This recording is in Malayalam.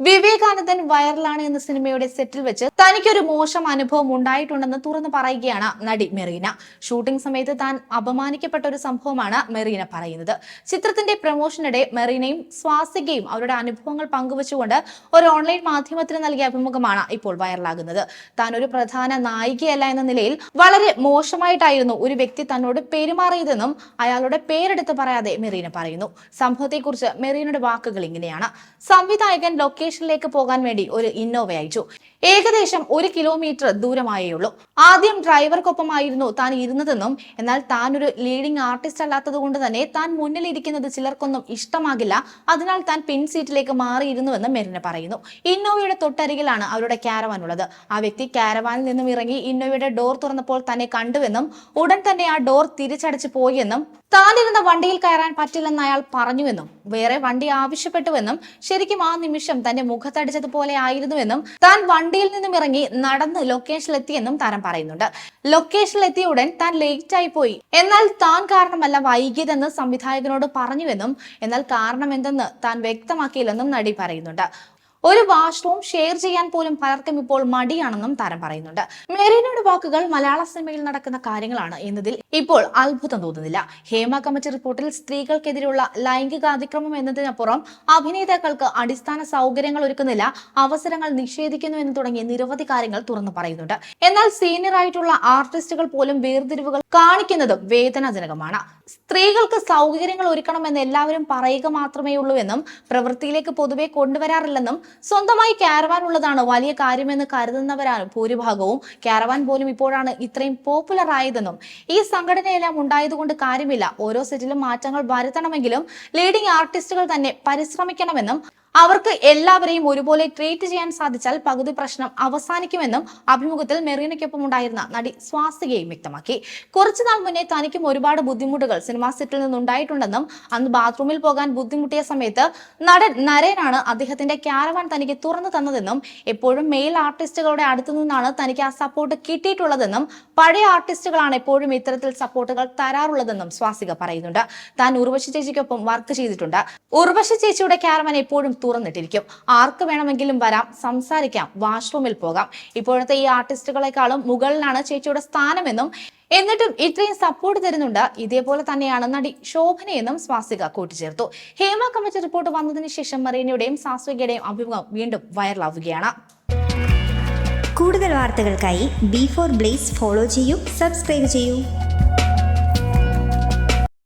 വിവിധ വിവേകാനന്ദൻ വൈറലാണ് എന്ന സിനിമയുടെ സെറ്റിൽ വെച്ച് തനിക്കൊരു മോശം അനുഭവം ഉണ്ടായിട്ടുണ്ടെന്ന് തുറന്നു പറയുകയാണ് നടി മെറീന. ഷൂട്ടിംഗ് സമയത്ത് താൻ അപമാനിക്കപ്പെട്ട ഒരു സംഭവമാണ് മെറീന പറയുന്നത്. ചിത്രത്തിന്റെ പ്രമോഷനിടെ മെറീനയും സ്വാസികയും അവരുടെ അനുഭവങ്ങൾ പങ്കുവച്ചുകൊണ്ട് ഒരു ഓൺലൈൻ മാധ്യമത്തിന് നൽകിയ അഭിമുഖമാണ് ഇപ്പോൾ വൈറലാകുന്നത്. താൻ ഒരു പ്രധാന നായികയല്ല എന്ന നിലയിൽ വളരെ മോശമായിട്ടായിരുന്നു ഒരു വ്യക്തി തന്നോട് പെരുമാറിയതെന്നും അയാളുടെ പേരെടുത്ത് പറയാതെ മെറീന പറയുന്നു. സംഭവത്തെക്കുറിച്ച് മെറീനയുടെ വാക്കുകൾ ഇങ്ങനെയാണ്. സംവിധായകൻ ലൊക്കേഷനിലേക്ക് പോകാൻ വേണ്ടി ഒരു ഇന്നോവ അയച്ചു ഏകദേശം ഒരു കിലോമീറ്റർ ദൂരമായേ ഉള്ളൂ ആദ്യം ഡ്രൈവർക്കൊപ്പമായിരുന്നു താൻ ഇരുന്നതെന്നും എന്നാൽ താൻ ഒരു ലീഡിംഗ് ആർട്ടിസ്റ്റ് അല്ലാത്തത് കൊണ്ട് തന്നെ താൻ മുന്നിലിരിക്കുന്നത് ചിലർക്കൊന്നും ഇഷ്ടമാകില്ല. അതിനാൽ താൻ പിൻ സീറ്റിലേക്ക് മാറിയിരുന്നുവെന്ന് മെറിന പറയുന്നു. ഇന്നോവയുടെ തൊട്ടരികിലാണ് അവരുടെ ക്യാരവാൻ ഉള്ളത് ആ വ്യക്തി കാരവാനിൽ നിന്നും ഇറങ്ങി ഇന്നോവയുടെ ഡോർ തുറന്നപ്പോൾ തന്നെ കണ്ടുവെന്നും ഉടൻ തന്നെ ആ ഡോർ തിരിച്ചടച്ചു പോയെന്നും താനിരുന്ന വണ്ടിയിൽ കയറാൻ പറ്റില്ലെന്ന് അയാൾ പറഞ്ഞുവെന്നും വേറെ വണ്ടി ആവശ്യപ്പെട്ടുവെന്നും ശരിക്കും ആ നിമിഷം തന്റെ മുഖത്തടിച്ചതുപോലെ ആയിരുന്നുവെന്നും താൻ വണ്ടിയിൽ നിന്നും ഇറങ്ങി നടന്ന് ലൊക്കേഷനിലെത്തിയെന്നും താരം പറയുന്നുണ്ട്. ലൊക്കേഷനിലെത്തിയ ഉടൻ താൻ ലേറ്റ് ആയി പോയി. എന്നാൽ താൻ കാരണമല്ല വൈകിയതെന്ന് സംവിധായകനോട് പറഞ്ഞുവെന്നും എന്നാൽ കാരണം എന്തെന്ന് താൻ വ്യക്തമാക്കിയില്ലെന്നും നടി പറയുന്നുണ്ട്. ഒരു വാഷ്റൂം ഷെയർ ചെയ്യാൻ പോലും പലർക്കും ഇപ്പോൾ മടിയാണെന്നും താരം പറയുന്നുണ്ട്. മെറീനയുടെ വാക്കുകൾ മലയാള സിനിമയിൽ നടക്കുന്ന കാര്യങ്ങളാണ് എന്നതിൽ ഇപ്പോൾ അത്ഭുതം തോന്നുന്നില്ല. ഹേമ കമ്മിറ്റി റിപ്പോർട്ടിൽ സ്ത്രീകൾക്കെതിരെയുള്ള ലൈംഗിക അതിക്രമം എന്നതിനപ്പുറം അഭിനേതാക്കൾക്ക് അടിസ്ഥാന സൗകര്യങ്ങൾ ഒരുക്കുന്നില്ല അവസരങ്ങൾ നിഷേധിക്കുന്നു എന്ന് തുടങ്ങിയ നിരവധി കാര്യങ്ങൾ തുറന്നു പറയുന്നുണ്ട്. എന്നാൽ സീനിയർ ആയിട്ടുള്ള ആർട്ടിസ്റ്റുകൾ പോലും വേർതിരിവുകൾ കാണിക്കുന്നതും വേദനാജനകമാണ്. സ്ത്രീകൾക്ക് സൗകര്യങ്ങൾ ഒരുക്കണമെന്ന് എല്ലാവരും പറയുക മാത്രമേ ഉള്ളൂ എന്നും പ്രവൃത്തിയിലേക്ക് പൊതുവെ കൊണ്ടുവരാറില്ലെന്നും സ്വന്തമായി കാരവാൻ ഉള്ളതാണ് വലിയ കാര്യമെന്ന് കരുതുന്നവരാണ് ഭൂരിഭാഗവും. കാരവാൻ പോലും ഇപ്പോഴാണ് ഇത്രയും പോപ്പുലർ ആയതെന്നും. ഈ സംഘടനയെല്ലാം ഉണ്ടായതുകൊണ്ട് കാര്യമില്ല. ഓരോ സെറ്റിലും മാറ്റങ്ങൾ വരുത്തണമെങ്കിലും ലീഡിംഗ് ആർട്ടിസ്റ്റുകൾ തന്നെ പരിശ്രമിക്കണമെന്നും അവർക്ക് എല്ലാവരെയും ഒരുപോലെ ട്രീറ്റ് ചെയ്യാൻ സാധിച്ചാൽ പകുതി പ്രശ്നം അവസാനിക്കുമെന്നും അഭിമുഖത്തിൽ മെറീനയ്ക്കൊപ്പം ഉണ്ടായിരുന്ന നടി സ്വാസികയും വ്യക്തമാക്കി. കുറച്ചുനാൾ മുന്നേ തനിക്കും ഒരുപാട് ബുദ്ധിമുട്ടുകൾ സിനിമാ സെറ്റിൽ നിന്നുണ്ടായിട്ടുണ്ടെന്നും അന്ന് ബാത്റൂമിൽ പോകാൻ ബുദ്ധിമുട്ടിയ സമയത്ത് നടൻ നരേനാണ് അദ്ദേഹത്തിന്റെ ക്യാരവാൻ തനിക്ക് തുറന്നു തന്നതെന്നും എപ്പോഴും മെയിൽ ആർട്ടിസ്റ്റുകളുടെ അടുത്തു നിന്നാണ് തനിക്ക് ആ സപ്പോർട്ട് കിട്ടിയിട്ടുള്ളതെന്നും പഴയ ആർട്ടിസ്റ്റുകളാണ് എപ്പോഴും ഇത്തരത്തിൽ സപ്പോർട്ടുകൾ തരാറുള്ളതെന്നും സ്വാസിക പറയുന്നുണ്ട്. താൻ ഉർവശി ചേച്ചിക്കൊപ്പം വർക്ക് ചെയ്തിട്ടുണ്ട്. ഉർവശി ചേച്ചിയുടെ ക്യാരവാൻ എപ്പോഴും തുറന്നിട്ടിരിക്കും. ആർക്ക് വേണമെങ്കിലും വരാം സംസാരിക്കാം വാഷ്റൂമിൽ പോകാം. ഇപ്പോഴത്തെ ഈ ആർട്ടിസ്റ്റുകളെക്കാളും മുകളിലാണ് ചേച്ചിയുടെ സ്ഥാനമെന്നും എന്നിട്ടും ഇത്രയും സപ്പോർട്ട് തരുന്നുണ്ട്. ഇതേപോലെ തന്നെയാണ് നടി ശോഭനയെന്നും സ്വാസിക കൂട്ടിച്ചേർത്തു. ഹേമ കമ്മിറ്റി റിപ്പോർട്ട് വന്നതിന് ശേഷം മറീനയുടെയും സാസ്വികയുടെയും അഭിമുഖം വീണ്ടും വൈറലാവുകയാണ്. കൂടുതൽ വാർത്തകൾക്കായി ബി ഫോർ ബ്ലേസ് ഫോളോ ചെയ്യൂ സബ്സ്ക്രൈബ് ചെയ്യൂ.